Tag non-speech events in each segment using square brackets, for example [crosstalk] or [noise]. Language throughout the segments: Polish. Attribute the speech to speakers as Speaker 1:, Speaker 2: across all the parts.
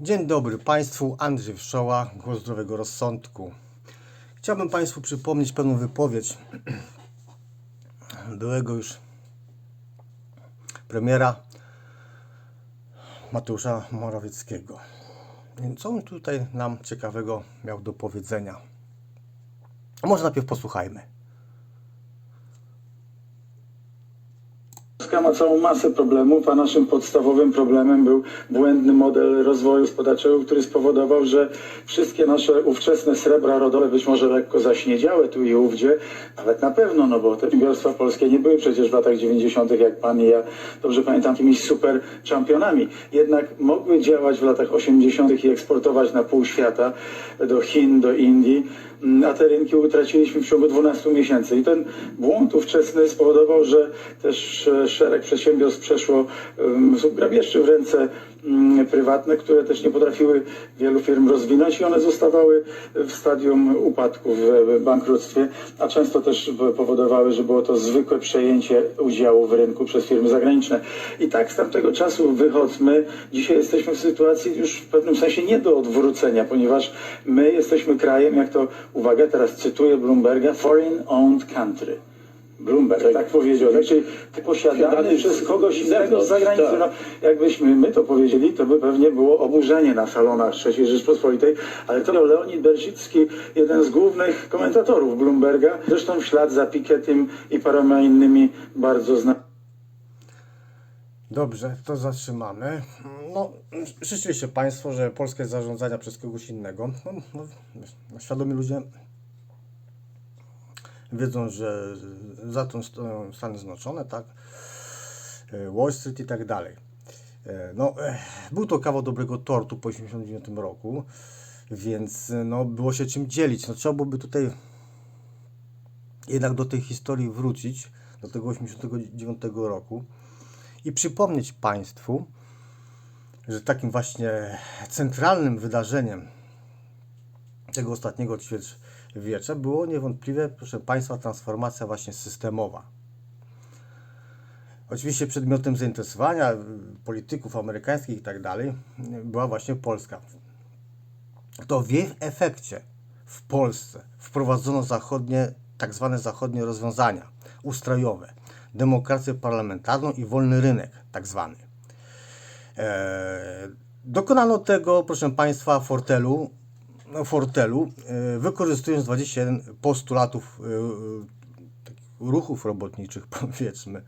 Speaker 1: Dzień dobry Państwu, Andrzej Wszoła, Głos Zdrowego Rozsądku. Chciałbym Państwu przypomnieć pewną wypowiedź byłego już premiera Mateusza Morawieckiego. Co on tutaj nam ciekawego miał do powiedzenia? Może najpierw posłuchajmy.
Speaker 2: Polska ma całą masę problemów, a naszym podstawowym problemem był błędny model rozwoju gospodarczego, który spowodował, że wszystkie nasze ówczesne srebra rodowe, być może lekko zaśniedziałe tu i ówdzie, nawet na pewno, no bo te przedsiębiorstwa polskie nie były przecież w latach 90., jak pan i ja dobrze pamiętam, jakimiś super czempionami. Jednak mogły działać w latach 80. i eksportować na pół świata, do Chin, do Indii, a te rynki utraciliśmy w ciągu 12 miesięcy. I ten błąd ówczesny spowodował, że też e, szereg przedsiębiorstw przeszło grabieżczy w ręce mm, prywatne, które też nie potrafiły wielu firm rozwinąć i one zostawały w stadium upadku, w bankructwie, a często też powodowały, że było to zwykłe przejęcie udziału w rynku przez firmy zagraniczne. I tak z tamtego czasu wychodźmy. Dzisiaj jesteśmy w sytuacji już w pewnym sensie nie do odwrócenia, ponieważ my jesteśmy krajem, jak to, uwaga, teraz cytuję Bloomberga, foreign owned country. Bloomberg tak, powiedział, znaczy posiadany
Speaker 3: Posiadany
Speaker 2: przez kogoś
Speaker 3: z
Speaker 2: innego z zagranicy.
Speaker 3: tak.
Speaker 2: No, jakbyśmy my to powiedzieli, to by pewnie było oburzenie na salonach III Rzeczpospolitej, ale to Leonid Bersicki, jeden z głównych komentatorów Bloomberga, zresztą w ślad za Pikettym i paroma innymi bardzo znanymi.
Speaker 1: Dobrze, to zatrzymamy. No, rzeczywiście Państwo, że Polska jest zarządzania przez kogoś innego. No, no, świadomi ludzie wiedzą, że za tą stoją Stany Zjednoczone, tak? E, Wall Street i tak dalej. E, No, e, był to kawał dobrego tortu po 1989 roku, więc no, było się czym dzielić. No, trzeba byłoby tutaj jednak do tej historii wrócić, do tego 1989 roku i przypomnieć Państwu, że takim właśnie centralnym wydarzeniem tego ostatniego ćwierćwiecza było niewątpliwie, proszę Państwa, transformacja właśnie systemowa. Oczywiście przedmiotem zainteresowania polityków amerykańskich i tak dalej była właśnie Polska. To w jej efekcie w Polsce wprowadzono zachodnie, tak zwane zachodnie rozwiązania ustrojowe, demokrację parlamentarną i wolny rynek, tak zwany. E, dokonano tego, proszę Państwa, fortelu, fortelu e, wykorzystując 21 postulatów e, takich ruchów robotniczych, [laughs] powiedzmy.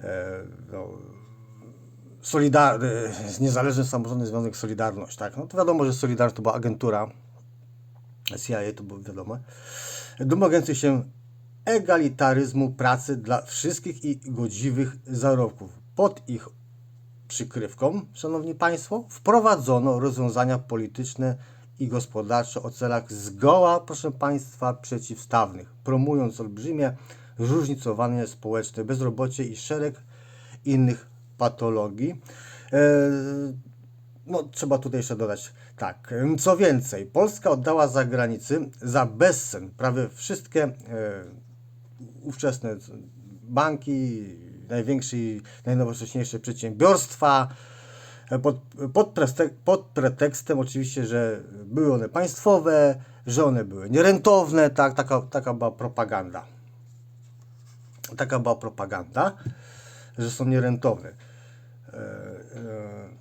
Speaker 1: E, no, Solidar- e, Niezależny Samorządny Związek Solidarność, tak? No to wiadomo, że Solidarność to była agentura CIA, to było wiadomo. Domagający się egalitaryzmu pracy dla wszystkich i godziwych zarobków. Pod ich przykrywką, Szanowni Państwo, wprowadzono rozwiązania polityczne i gospodarcze o celach zgoła, proszę Państwa, przeciwstawnych, promując olbrzymie zróżnicowanie społeczne, bezrobocie i szereg innych patologii. E, no, trzeba tutaj jeszcze dodać tak. Co więcej, Polska oddała za granicy za bezcen prawie wszystkie e, ówczesne banki, największe najnowocześniejsze przedsiębiorstwa. Pod, pod, pod pretekstem oczywiście, że były one państwowe, że one były nierentowne, tak, taka, taka była propaganda. Taka była propaganda, że są nierentowne. E, e,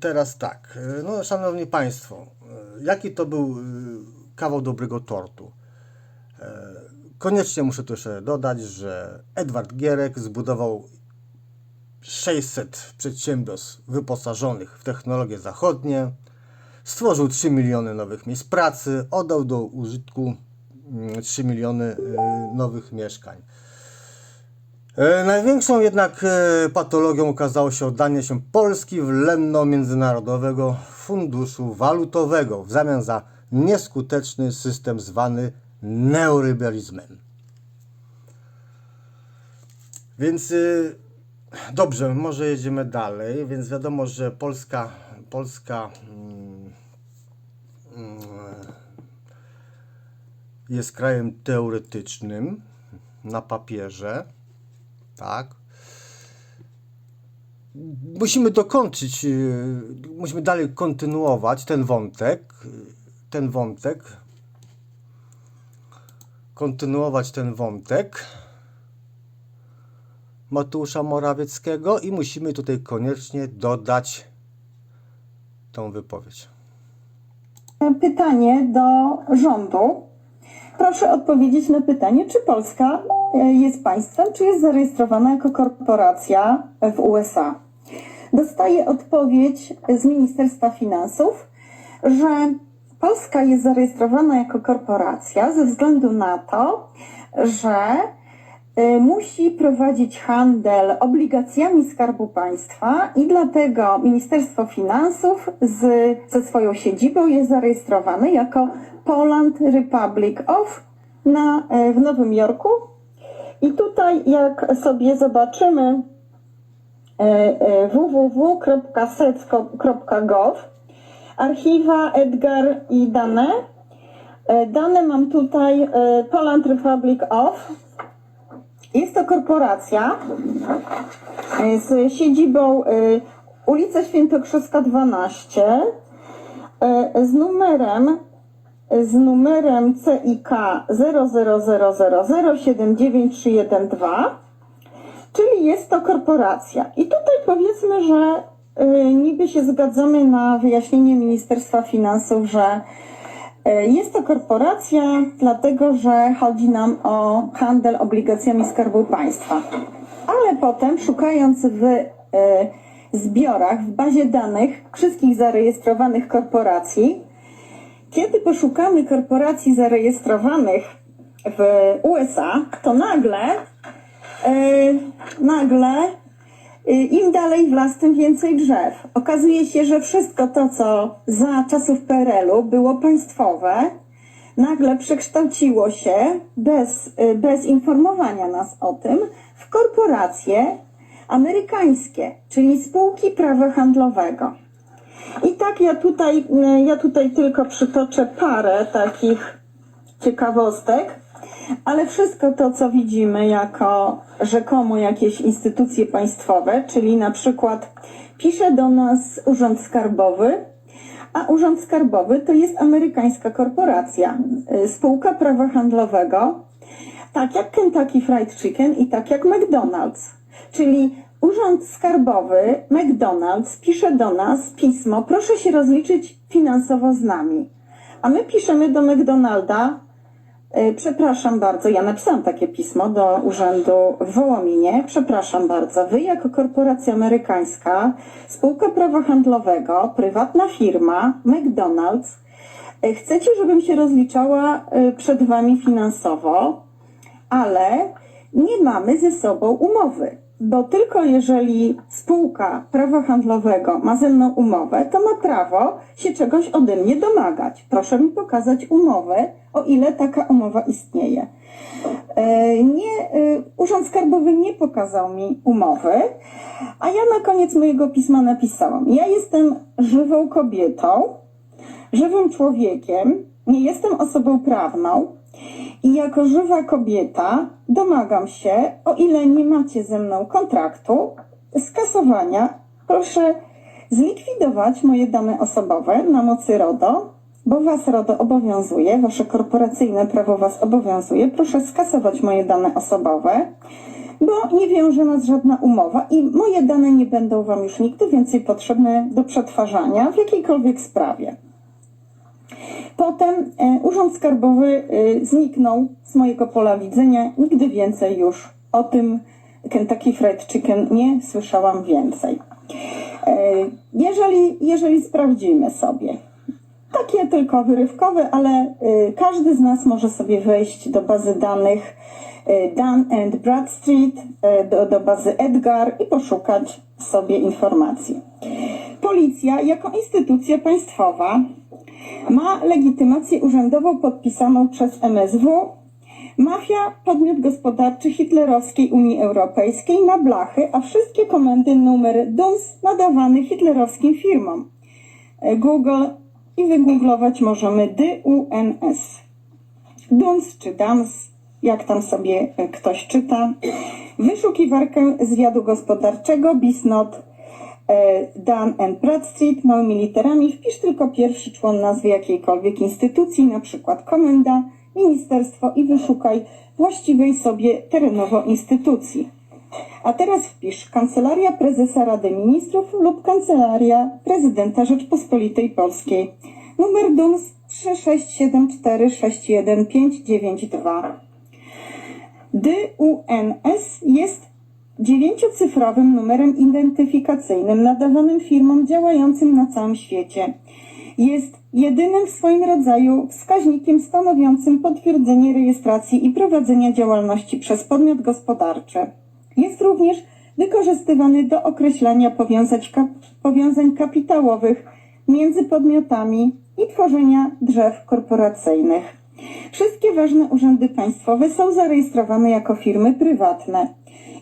Speaker 1: Teraz tak, no szanowni państwo, e, jaki to był kawał dobrego tortu? Koniecznie muszę tu jeszcze dodać, że Edward Gierek zbudował 600 przedsiębiorstw wyposażonych w technologie zachodnie, stworzył 3 miliony nowych miejsc pracy, oddał do użytku mm, 3 miliony e, nowych mieszkań. E, Największą jednak e, patologią okazało się oddanie się Polski w lenno Międzynarodowego Funduszu Walutowego w zamian za nieskuteczny system zwany neoliberalizmem. Więc dobrze, może jedziemy dalej. Więc wiadomo, że Polska, Polska mm, mm, jest krajem teoretycznym na papierze, tak? musimy dokończyć, y, musimy dalej kontynuować ten wątek, ten wątek, kontynuować ten wątek Mateusza Morawieckiego i musimy tutaj koniecznie dodać tą wypowiedź.
Speaker 3: pytanie do rządu. Proszę odpowiedzieć na pytanie, czy Polska e, jest państwem, czy jest zarejestrowana jako korporacja w USA. Dostaję odpowiedź z Ministerstwa Finansów, że Polska jest zarejestrowana jako korporacja ze względu na to, że musi prowadzić handel obligacjami Skarbu Państwa i dlatego Ministerstwo Finansów z, ze swoją siedzibą jest zarejestrowane jako Poland Republic of na, e, w Nowym Jorku. I tutaj jak sobie zobaczymy e, e, www.sec.gov archiwa, Edgar i dane. E, Dane mam tutaj e, Poland Republic of. Jest to korporacja e, z siedzibą e, ulica Świętokrzyska 12 e, z numerem z numerem CIK 000079312 Czyli jest to korporacja. I tutaj powiedzmy, że niby się zgadzamy na wyjaśnienie Ministerstwa Finansów, że jest to korporacja, dlatego że chodzi nam o handel obligacjami Skarbu Państwa. Ale potem, szukając w y, zbiorach, w bazie danych wszystkich zarejestrowanych korporacji, kiedy poszukamy korporacji zarejestrowanych w USA, to nagle Yy, nagle im dalej w las, tym więcej drzew. Okazuje się, że wszystko to, co za czasów PRL-u było państwowe, nagle przekształciło się bez, yy, bez informowania nas o tym w korporacje amerykańskie, czyli spółki prawa handlowego. I tak ja tutaj, ja tutaj tylko przytoczę parę takich ciekawostek. Ale wszystko to, co widzimy jako rzekomo jakieś instytucje państwowe, czyli na przykład pisze do nas Urząd Skarbowy, a Urząd Skarbowy to jest amerykańska korporacja, y, spółka prawa handlowego, tak jak Kentucky Fried Chicken i tak jak McDonald's. Czyli Urząd Skarbowy McDonald's pisze do nas pismo, proszę się rozliczyć finansowo z nami. A my piszemy do McDonalda, Przepraszam bardzo, ja napisałam takie pismo do urzędu w Wołominie. Przepraszam bardzo, wy jako korporacja amerykańska, spółka prawa handlowego, prywatna firma, McDonald's, e, chcecie, żebym się rozliczała e, przed wami finansowo, ale nie mamy ze sobą umowy. Bo tylko jeżeli spółka prawa handlowego ma ze mną umowę, to ma prawo się czegoś ode mnie domagać. Proszę mi pokazać umowę, o ile taka umowa istnieje. E, Nie, e, Urząd Skarbowy nie pokazał mi umowy, a ja na koniec mojego pisma napisałam: Ja jestem żywą kobietą, żywym człowiekiem, nie jestem osobą prawną i jako żywa kobieta domagam się, o ile nie macie ze mną kontraktu, skasowania, proszę zlikwidować moje dane osobowe na mocy RODO, bo Was RODO obowiązuje, Wasze korporacyjne prawo Was obowiązuje. Proszę skasować moje dane osobowe, bo nie wiąże nas żadna umowa i moje dane nie będą Wam już nigdy więcej potrzebne do przetwarzania w jakiejkolwiek sprawie. Potem e, Urząd Skarbowy e, zniknął z mojego pola widzenia. Nigdy więcej już o tym Kentucky Fried Chicken nie słyszałam więcej. E, Jeżeli, jeżeli sprawdzimy sobie, takie tylko wyrywkowe, ale każdy z nas może sobie wejść do bazy danych Dun and Bradstreet, do, do bazy Edgar i poszukać sobie informacji. Policja jako instytucja państwowa ma legitymację urzędową podpisaną przez MSW. Mafia, podmiot gospodarczy hitlerowskiej Unii Europejskiej na blachy, a wszystkie komendy numer DUNS nadawane hitlerowskim firmom. E, Google i wygooglować możemy DUNS. DUNS czy DAMS, jak tam sobie e, ktoś czyta. Wyszukiwarkę zwiadu gospodarczego BISNOT e, Dan and Bradstreet małymi literami. Wpisz tylko pierwszy człon nazwy jakiejkolwiek instytucji, na przykład komenda, ministerstwo i wyszukaj właściwej sobie terenowo instytucji. A teraz wpisz Kancelaria Prezesa Rady Ministrów lub Kancelaria Prezydenta Rzeczpospolitej Polskiej. Numer DUNS 367461592. DUNS jest dziewięciocyfrowym numerem identyfikacyjnym nadawanym firmom działającym na całym świecie. Jest jedynym w swoim rodzaju wskaźnikiem stanowiącym potwierdzenie rejestracji i prowadzenia działalności przez podmiot gospodarczy. Jest również wykorzystywany do określania powiązań, kap- powiązań kapitałowych między podmiotami i tworzenia drzew korporacyjnych. Wszystkie ważne urzędy państwowe są zarejestrowane jako firmy prywatne.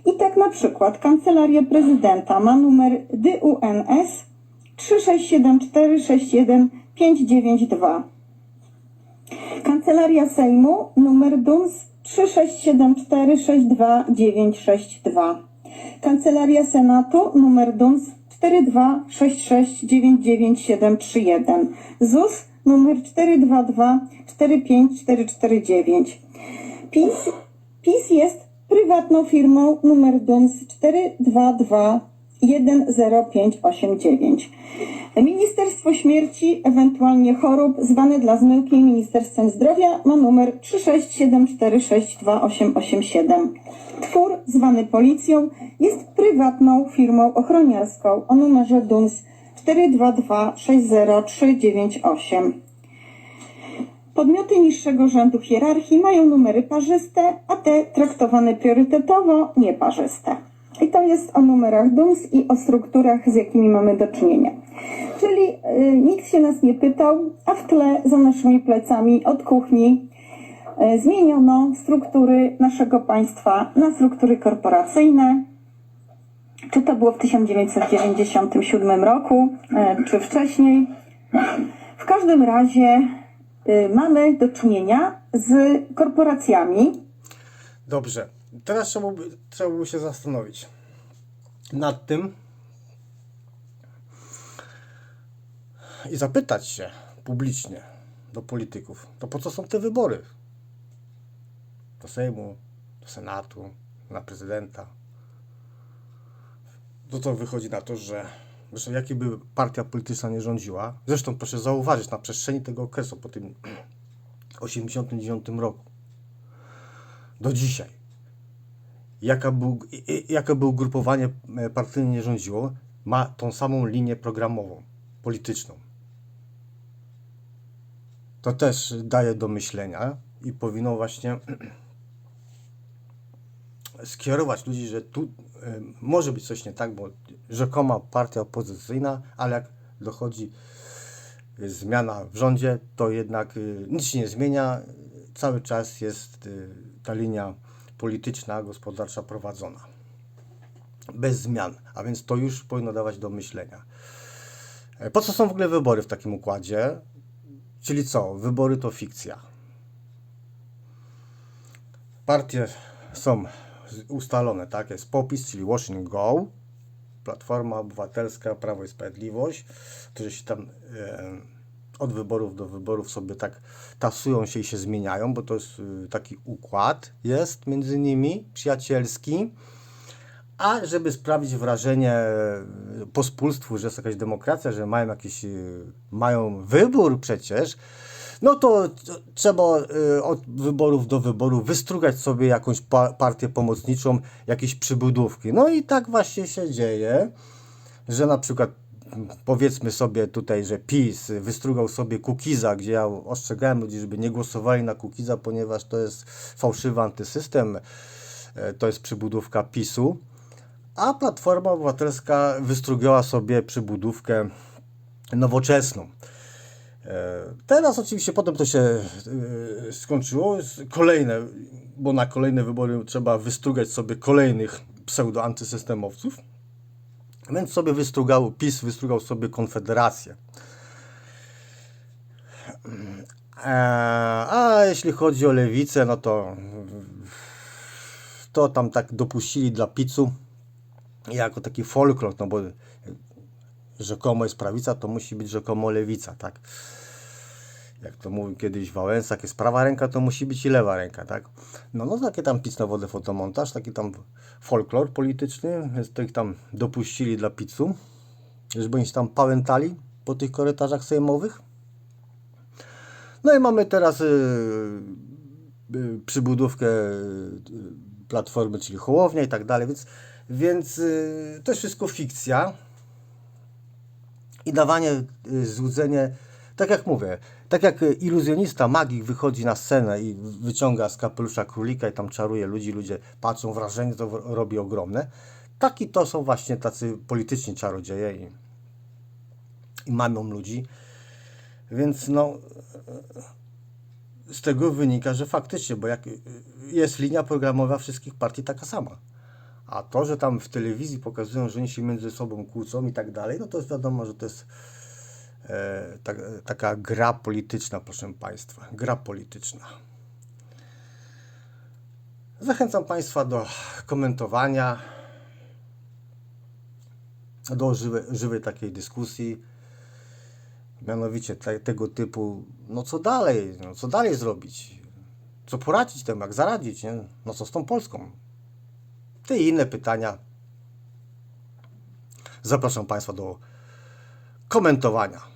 Speaker 3: I tak na przykład Kancelaria Prezydenta ma numer DUNS 367461592. Kancelaria Sejmu numer DUNS 367462962. Kancelaria Senatu numer DUNS 426699731. ZUS numer 422-45449. PiS, PiS jest prywatną firmą numer DUNS 422-10589. Ministerstwo Śmierci, ewentualnie chorób, zwane dla zmyłki Ministerstwem Zdrowia, ma numer 367462887. Twór, zwany policją, jest prywatną firmą ochroniarską o numerze DUNS 422-60398. Podmioty niższego rzędu hierarchii mają numery parzyste, a te traktowane priorytetowo nieparzyste. I to jest o numerach DUNS i o strukturach, z jakimi mamy do czynienia. Czyli y, nikt się nas nie pytał, a w tle za naszymi plecami od kuchni y, zmieniono struktury naszego państwa na struktury korporacyjne. Czy to było w 1997 roku, y, czy wcześniej. W każdym razie y, mamy do czynienia z korporacjami,
Speaker 1: Dobrze. Teraz trzeba by, trzeba by się zastanowić nad tym i zapytać się publicznie do polityków, to po co są te wybory? Do Sejmu, do Senatu, na prezydenta. No to wychodzi na to, że zresztą jaki by partia polityczna nie rządziła, zresztą proszę zauważyć, na przestrzeni tego okresu, po tym [clears throat] 89 roku, do dzisiaj, jaka był, jakie było ugrupowanie e, partyjne nie rządziło, ma tą samą linię programową, polityczną. To też daje do myślenia i powinno właśnie [clears throat] skierować ludzi, że tu może być coś nie tak, bo rzekoma partia opozycyjna, ale jak dochodzi e, zmiana w rządzie, to jednak e, nic się nie zmienia. Cały czas jest e, ta linia polityczna, gospodarcza prowadzona. Bez zmian, a więc to już powinno dawać do myślenia. Po co są w ogóle wybory w takim układzie? Czyli co? Wybory to fikcja. Partie są ustalone, tak? Jest popis, czyli Wash and Go, Platforma Obywatelska, Prawo i Sprawiedliwość, którzy się tam e, od wyborów do wyborów sobie tak tasują się i się zmieniają, bo to jest y, taki układ jest między nimi, przyjacielski. A żeby sprawić wrażenie e, pospólstwu, że jest jakaś demokracja, że mają jakiś, mają wybór przecież, no to trzeba y, od wyborów do wyborów wystrugać sobie jakąś pa- partię pomocniczą, jakieś przybudówki. No i tak właśnie się dzieje, że na przykład powiedzmy sobie tutaj, że PiS wystrugał sobie Kukiza, gdzie ja ostrzegałem ludzi, żeby nie głosowali na Kukiza, ponieważ to jest fałszywy antysystem, e, to jest przybudówka PiSu, a Platforma Obywatelska wystrugiała sobie przybudówkę nowoczesną. E, Teraz oczywiście potem to się e, skończyło. Kolejne, bo na kolejne wybory trzeba wystrugać sobie kolejnych pseudo-antysystemowców. Więc sobie wystrugał, PiS wystrugał sobie Konfederację. E, A jeśli chodzi o lewicę, no to to tam tak dopuścili dla PiSu jako taki folklor, no bo rzekomo jest prawica, to musi być rzekomo lewica, tak? Jak to mówił kiedyś Wałęsa, jak jest prawa ręka, to musi być i lewa ręka, tak? No, no takie tam pic na wodę fotomontaż, taki tam folklor polityczny, to ich tam dopuścili dla pizzu, żeby oni się tam pałętali po tych korytarzach sejmowych. No i mamy teraz y, y, przybudówkę y, platformy, czyli Hołownia i tak dalej, więc, więc y, to jest wszystko fikcja i dawanie y, złudzenie, tak jak mówię, tak jak iluzjonista, magik wychodzi na scenę i wyciąga z kapelusza królika i tam czaruje ludzi, ludzie patrzą, wrażenie to robi ogromne, taki to są właśnie tacy polityczni czarodzieje i, i mamią ludzi, więc no z tego wynika, że faktycznie, bo jak jest linia programowa wszystkich partii taka sama. A to, że tam w telewizji pokazują, że oni się między sobą kłócą i tak dalej, no to jest wiadomo, że to jest e, tak, taka gra polityczna, proszę Państwa. Gra polityczna. Zachęcam Państwa do komentowania, do żywej, żywej takiej dyskusji. Mianowicie te, tego typu, no co dalej, no co dalej zrobić? Co poradzić temu, jak zaradzić, nie? No co z tą Polską? Te i inne pytania. Zapraszam Państwa do komentowania.